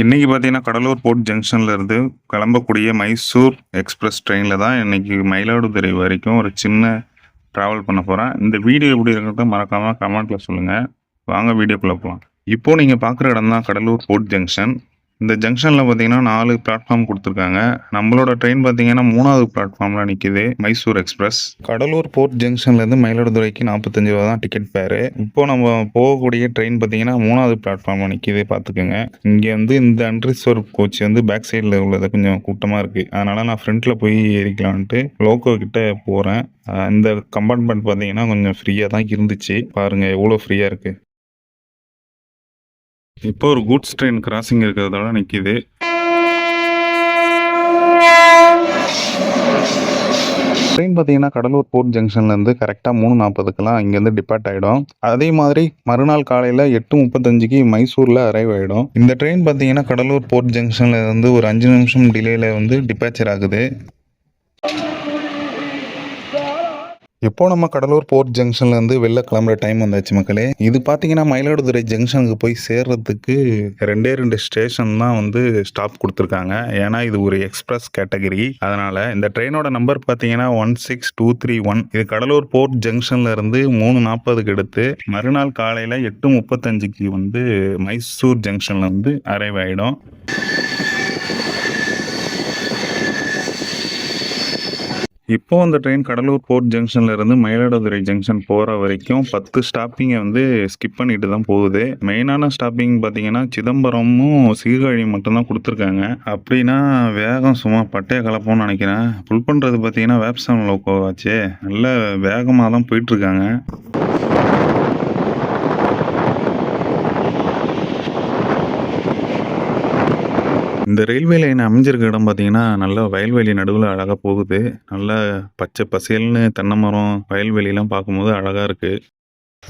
இன்றைக்கி பார்த்தீங்கன்னா கடலூர் போர்ட் ஜங்ஷன்ல இருந்து கிளம்பக்கூடிய மைசூர் எக்ஸ்பிரஸ் ட்ரெயினில் தான் இன்றைக்கி மயிலாடுதுறை வரைக்கும் ஒரு சின்ன ட்ராவல் பண்ண போகிறேன் இந்த வீடியோ எப்படி இருக்கிறத மறக்காமல் கமெண்ட்டில் சொல்லுங்கள் வாங்க வீடியோக்குள்ளே போகலாம் இப்போது நீங்கள் பார்க்குற இடம் தான் கடலூர் போர்ட் ஜங்ஷன். இந்த ஜங்ஷனில் பார்த்தீங்கன்னா நாலு பிளாட்ஃபார்ம் கொடுத்துருக்காங்க. நம்மளோட ட்ரெயின் பார்த்தீங்கன்னா மூணாவது பிளாட்ஃபார்மில் நிற்கிது மைசூர் எக்ஸ்பிரஸ் கடலூர் போர்ட் ஜங்ஷன்லேருந்து மயிலாடுதுறைக்கு நாற்பத்தஞ்சு ரூபா தான் டிக்கெட் பேரு இப்போ நம்ம போகக்கூடிய ட்ரெயின் பார்த்தீங்கன்னா மூணாவது பிளாட்ஃபார்மில் நிற்கிது பார்த்துக்கோங்க. இங்கே வந்து இந்த அன்ரிசர்வ் கோச் வந்து பேக் சைடில் உள்ளது கொஞ்சம் கூட்டமாக இருக்குது அதனால் நான் ஃப்ரண்ட்டில் போய் ஏறிக்கலான்ட்டு லோக்கோ கிட்ட போகிறேன் இந்த கம்பார்ட்மெண்ட் பார்த்தீங்கன்னா கொஞ்சம் ஃப்ரீயாக தான் இருந்துச்சு. பாருங்கள் எவ்வளோ ஃப்ரீயாக இருக்குது இப்போ ஒரு கூட்ஸ் ட்ரெயின் கிராசிங் இருக்கிறதோட நிற்கிது ட்ரெயின் பார்த்தீங்கன்னா கடலூர் போர்ட் ஜங்ஷன்லேருந்து கரெக்டாக மூணு நாற்பதுக்கெல்லாம் இங்கேருந்து டிபார்ட் ஆகிடும் அதே மாதிரி மறுநாள் காலையில் எட்டு முப்பத்தஞ்சுக்கு மைசூரில் அரைவ் ஆகிடும் இந்த ட்ரெயின் பார்த்தீங்கன்னா கடலூர் போர்ட் ஜங்ஷன்ல இருந்து ஒரு அஞ்சு நிமிஷம் டிலேயில் வந்து டிபாச்சர் ஆகுது. இப்போ நம்ம கடலூர் போர்ட் ஜங்ஷன்லேருந்து வெளில கிளம்புற டைம் வந்தாச்சு மக்களே. இது பார்த்தீங்கன்னா மயிலாடுதுறை ஜங்ஷனுக்கு போய் சேர்றதுக்கு ரெண்டே ரெண்டு ஸ்டேஷன் தான் வந்து ஸ்டாப் கொடுத்துருக்காங்க. ஏன்னா இது ஒரு எக்ஸ்பிரஸ் கேட்டகரி அதனால் இந்த ட்ரெயினோட நம்பர் பார்த்தீங்கன்னா one six two three one இது கடலூர் போர்ட் ஜங்ஷன்லேருந்து மூணு நாற்பதுக்கு எடுத்து மறுநாள் காலையில் எட்டு முப்பத்தஞ்சுக்கு வந்து மைசூர் ஜங்ஷன்லேருந்து வந்து அரைவ் ஆகிடும் இப்போ அந்த ட்ரெயின் கடலூர் போர்ட் ஜங்ஷன்ல இருந்து மயிலாடுதுறை ஜங்ஷன் போகிற வரைக்கும் பத்து ஸ்டாப்பிங்கை வந்து ஸ்கிப் பண்ணிட்டு தான் போகுது. மெயினான ஸ்டாப்பிங் பார்த்தீங்கன்னா சிதம்பரமும் சீர்காழி மட்டும்தான் கொடுத்துருக்காங்க. அப்படின்னா வேகம் சும்மா பட்டைய கலப்போம்னு நினைக்கிறேன். புல் பண்ணுறது பார்த்தீங்கன்னா வேப்சான் லோக்கோ நல்ல வேகமாக தான் போயிட்டுருக்காங்க இந்த ரயில்வே லைன் அமைஞ்சிருக்க இடம் பார்த்தீங்கன்னா நல்லா வயல்வெளி நடுவில் அழகாக போகுது. நல்லா பச்சை பசேல்னு தென்னை மரம் வயல்வெளிலாம் பார்க்கும்போது அழகாக இருக்குது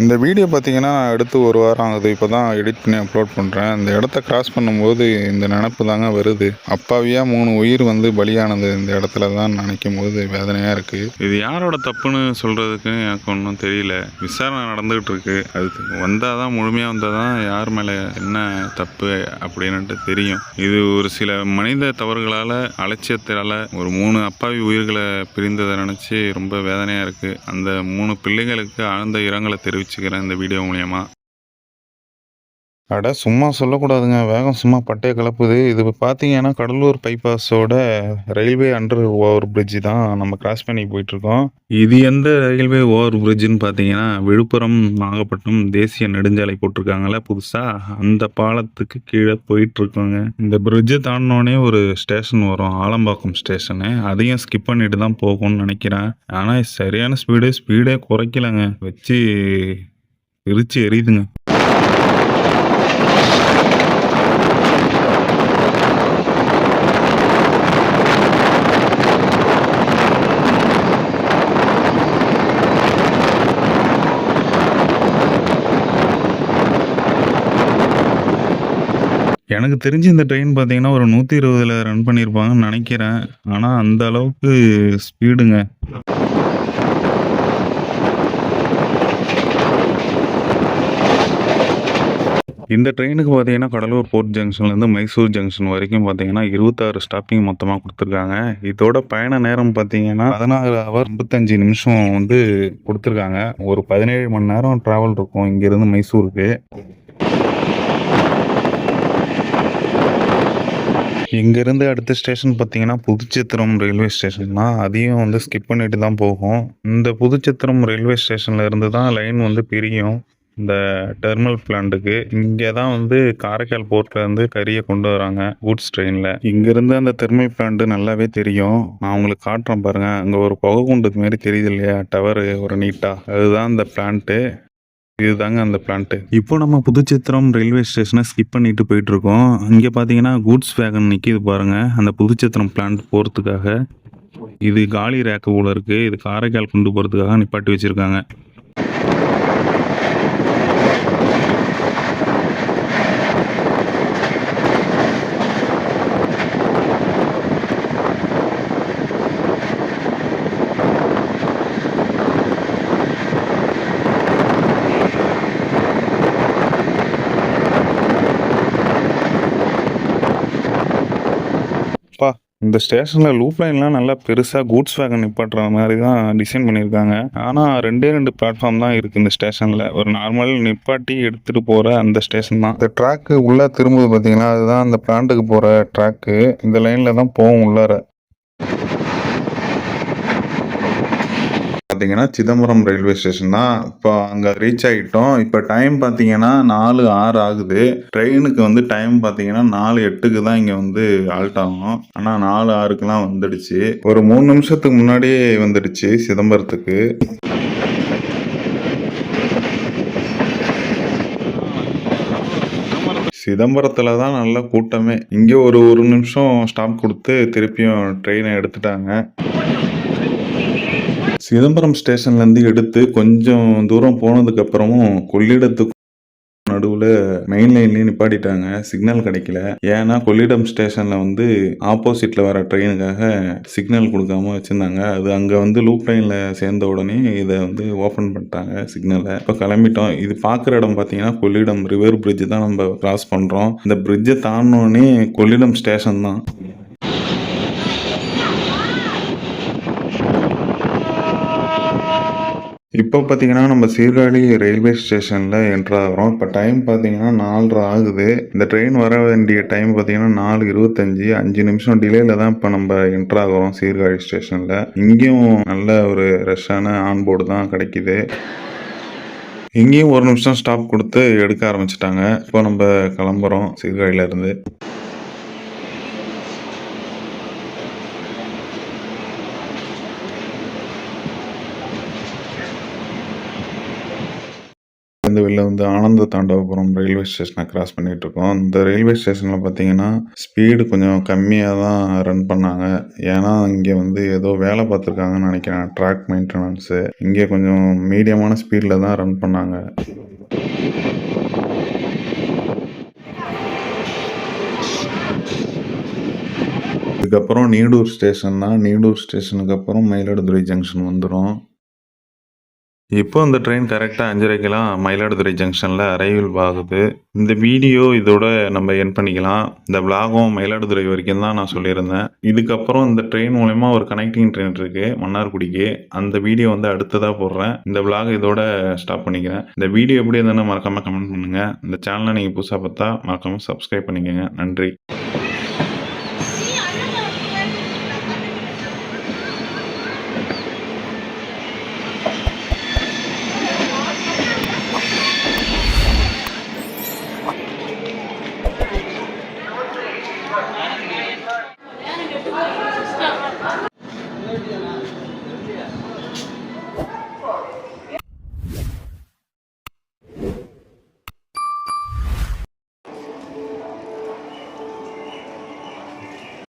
இந்த வீடியோ பார்த்தீங்கன்னா அடுத்து ஒரு வாரம் ஆகுது. இப்போ தான் எடிட் பண்ணி அப்லோட் பண்ணுறேன் இந்த இடத்த கிராஸ் பண்ணும்போது இந்த நினப்பு தாங்க வருது. அப்பாவியாக மூணு உயிர் வந்து பலியானது இந்த இடத்துல தான் நினைக்கும் போது வேதனையாக இருக்குது இது யாரோட தப்புன்னு சொல்கிறதுக்கு எனக்கு ஒன்றும் தெரியல. விசாரணை நடந்துகிட்டு இருக்கு. அது வந்தால் தான் முழுமையாக வந்தால் தான் யார் மேலே என்ன தப்பு அப்படின்னுட்டு தெரியும். இது ஒரு சில மனித தவறுகளால் அலட்சியத்தால் ஒரு மூணு அப்பாவி உயிர்களை பிரிந்ததை நினச்சி ரொம்ப வேதனையாக இருக்குது அந்த மூணு பிள்ளைகளுக்கு ஆழ்ந்த இரங்கலை தெரிவிச்சுக்கிறேன் இந்த வீடியோ மூலயமா. அட சும்மா சொல்லக்கூடாதுங்க. வேகம் சும்மா பட்டைய கலப்புது. இது பார்த்தீங்கன்னா கடலூர் பைபாஸோட ரயில்வே அண்டர் ஓவர் பிரிட்ஜு தான் நம்ம கிராஸ் பண்ணி போயிட்டுருக்கோம். இது எந்த ரயில்வே ஓவர் பிரிட்ஜுன்னு பார்த்தீங்கன்னா விழுப்புரம் நாகப்பட்டினம் தேசிய நெடுஞ்சாலை போட்டிருக்காங்கல்ல புதுசாக அந்த பாலத்துக்கு கீழே போயிட்டுருக்கோங்க. இந்த பிரிட்ஜை தாண்டினோடனே ஒரு ஸ்டேஷன் வரும். ஆலம்பாக்கம் ஸ்டேஷனு அதையும் ஸ்கிப் பண்ணிட்டு தான் போகும்னு நினைக்கிறேன். ஆனால் சரியான ஸ்பீடு ஸ்பீடே குறைக்கலங்க. வச்சு எரிச்சு எரியுதுங்க. எனக்கு தெரிஞ்சு இந்த ட்ரெயின் பார்த்தீங்கன்னா ஒரு நூற்றி இருபதில் ரன் பண்ணியிருப்பாங்கன்னு நினைக்கிறேன். ஆனால் அந்த அளவுக்கு ஸ்பீடுங்க இந்த ட்ரெயினுக்கு பார்த்தீங்கன்னா கடலூர் போர்ட் ஜங்ஷன்லேருந்து மைசூர் ஜங்ஷன் வரைக்கும் பார்த்தீங்கன்னா இருபத்தாறு ஸ்டாப்பிங் மொத்தமாக கொடுத்துருக்காங்க. இதோட பயண நேரம் பார்த்தீங்கன்னா பதினாறு ஹவர் ஐம்பத்தஞ்சு நிமிஷம் வந்து கொடுத்துருக்காங்க. ஒரு பதினேழு மணி நேரம் ட்ராவல் இருக்கும் இங்கேருந்து மைசூருக்கு. இங்கேருந்து அடுத்த ஸ்டேஷன் பார்த்தீங்கன்னா புதுச்சத்திரம் ரயில்வே ஸ்டேஷன் தான். அதையும் வந்து ஸ்கிப் பண்ணிட்டு தான் போகும். இந்த புதுச்சத்திரம் ரயில்வே ஸ்டேஷனில் இருந்து தான் லைன் வந்து பிரியும். இந்த டெர்மினல் பிளான்ட்டுக்கு இங்கே தான் வந்து காரைக்கால் போர்ட்லேருந்து கறியை கொண்டு வராங்க கூட்ஸ் ட்ரெயினில் இங்கேருந்து அந்த தெர்மல் பிளான்ட் நல்லாவே தெரியும். நான் உங்களுக்கு காட்டுறேன் பாருங்கள் அங்கே ஒரு புகை குண்டுக்கு மாரி தெரியுது இல்லையா? டவரு ஒரு நீட்டாக அதுதான் அந்த பிளான்ட்டு இதுதாங்க அந்த பிளான்ட்டு இப்போ நம்ம புதுச்சத்திரம் ரயில்வே ஸ்டேஷனை ஸ்கிப் பண்ணிட்டு போயிட்டு இருக்கோம் இங்கே பார்த்தீங்கன்னா கூட்ஸ் வேகன் நிற்கிது பாருங்க. அந்த புதுச்சித்திரம் பிளான்ட் போகிறதுக்காக இது காலி ரேக்கு போல இருக்கு. இது காரைக்கால் கொண்டு போகிறதுக்காக நிப்பாட்டி வச்சிருக்காங்க. இந்த ஸ்டேஷனில் லூப் லைன்லாம் நல்லா பெருசாக கூட்ஸ் வேகன் நிப்பாட்டுற மாதிரி தான் டிசைன் பண்ணியிருக்காங்க. ஆனால் ரெண்டே ரெண்டு பிளாட்ஃபார்ம் தான் இருக்குது இந்த ஸ்டேஷனில். ஒரு நார்மல் நிப்பாட்டி எடுத்துகிட்டு போகிற அந்த ஸ்டேஷன் தான். இந்த ட்ராக்கு உள்ளே திரும்புது பார்த்தீங்கன்னா அதுதான் அந்த பிளான்ட்டுக்கு போகிற ட்ராக்கு இந்த லைனில் தான் போகும் உள்ளார. பார்த்தீங்கன்னா சிதம்பரம் ரயில்வே ஸ்டேஷன் தான். இப்போ அங்கே ரீச் ஆகிட்டோம் இப்போ டைம் பார்த்தீங்கன்னா நாலு ஆறு ஆகுது. ட்ரெயினுக்கு வந்து டைம் பார்த்தீங்கன்னா நாலு எட்டுக்கு தான் இங்கே வந்து ஆல்ட் ஆகும். ஆனால் நாலு ஆறுக்கெலாம் வந்துடுச்சு. ஒரு மூணு நிமிஷத்துக்கு முன்னாடியே வந்துடுச்சு சிதம்பரத்துக்கு. சிதம்பரத்தில் தான் நல்ல கூட்டமே. இங்கே ஒரு ஒரு நிமிஷம் ஸ்டாப் கொடுத்து திருப்பியும் ட்ரெயினை எடுத்துட்டாங்க. சிதம்பரம் ஸ்டேஷன்லேருந்து எடுத்து கொஞ்சம் தூரம் போனதுக்கப்புறமும் கொள்ளிடத்துக்கு நடுவில் மெயின் லைன்லேயே நிப்பாட்டிட்டாங்க. சிக்னல் கிடைக்கல. ஏன்னா கொள்ளிடம் ஸ்டேஷனில் வந்து ஆப்போசிட்டில் வர ட்ரெயினுக்காக சிக்னல் கொடுக்காம வச்சுருந்தாங்க. அது அங்கே வந்து லூப் லைனில் சேர்ந்த உடனே இதை வந்து ஓப்பன் பண்ணிட்டாங்க சிக்னலை இப்போ கிளம்பிட்டோம். இது பார்க்குற இடம் பார்த்தீங்கன்னா கொள்ளிடம் ரிவர் பிரிட்ஜ் தான் நம்ம கிராஸ் பண்ணுறோம் இந்த பிரிட்ஜை தாண்டினோடனே கொள்ளிடம் ஸ்டேஷன் தான். இப்போ பார்த்தீங்கன்னா நம்ம சீர்காழி ரயில்வே ஸ்டேஷனில் என்ட்ராகிறோம் இப்போ டைம் பார்த்தீங்கன்னா நாலரை ஆகுது. இந்த ட்ரெயின் வர வேண்டிய டைம் பார்த்தீங்கன்னா நாலு இருபத்தஞ்சி அஞ்சு நிமிஷம் டிலேயில் தான் இப்போ நம்ம என்ட்ராகிறோம் சீர்காழி ஸ்டேஷனில் இங்கேயும் நல்ல ஒரு ரஷ்ஷான ஆன்போர்டு தான் கிடைக்கிது. இங்கேயும் ஒரு நிமிஷம் ஸ்டாப் கொடுத்து எடுக்க ஆரம்பிச்சிட்டாங்க. இப்போ நம்ம கிளம்புறோம் சீர்காழியிலேருந்து இந்த வெளில வந்து ஆனந்த தாண்டவபுரம் ரயில்வே ஸ்டேஷனை கிராஸ் பண்ணிட்டு இருக்கோம் இந்த ரயில்வே ஸ்டேஷனில் பார்த்தீங்கன்னா ஸ்பீடு கொஞ்சம் கம்மியாக தான் ரன் பண்ணாங்க. ஏன்னா இங்கே வந்து ஏதோ வேலை பார்த்துருக்காங்கன்னு நினைக்கிறேன். ட்ராக் மெயின்டெனன்ஸு இங்கே கொஞ்சம் மீடியமான ஸ்பீடில் தான் ரன் பண்ணாங்க. இதுக்கப்புறம் நீடூர் ஸ்டேஷன் தான். நீடூர் ஸ்டேஷனுக்கு அப்புறம் மயிலாடுதுறை ஜங்ஷன் வந்துடும் இப்போ இந்த ட்ரெயின் கரெக்டாக அஞ்சரைக்கெல்லாம் மயிலாடுதுறை ஜங்ஷனில் அரைவில் ஆகுது. இந்த வீடியோ இதோட நம்ம என் பண்ணிக்கலாம். இந்த விலாகும் மயிலாடுதுறை வரைக்கும் தான் நான் சொல்லியிருந்தேன். இதுக்கப்புறம் இந்த ட்ரெயின் மூலயமா ஒரு கனெக்டிங் ட்ரெயின் இருக்குது மன்னார்குடிக்கு. அந்த வீடியோ வந்து அடுத்ததாக போடுறேன். இந்த விலாக் இதோட ஸ்டாப் பண்ணிக்கிறேன். இந்த வீடியோ எப்படி இருந்தாலும் மறக்காமல் கமெண்ட் பண்ணுங்கள் இந்த சேனலை நீங்கள் புதுசாக பார்த்தா மறக்காமல் சப்ஸ்கிரைப் பண்ணிக்கோங்க. நன்றி.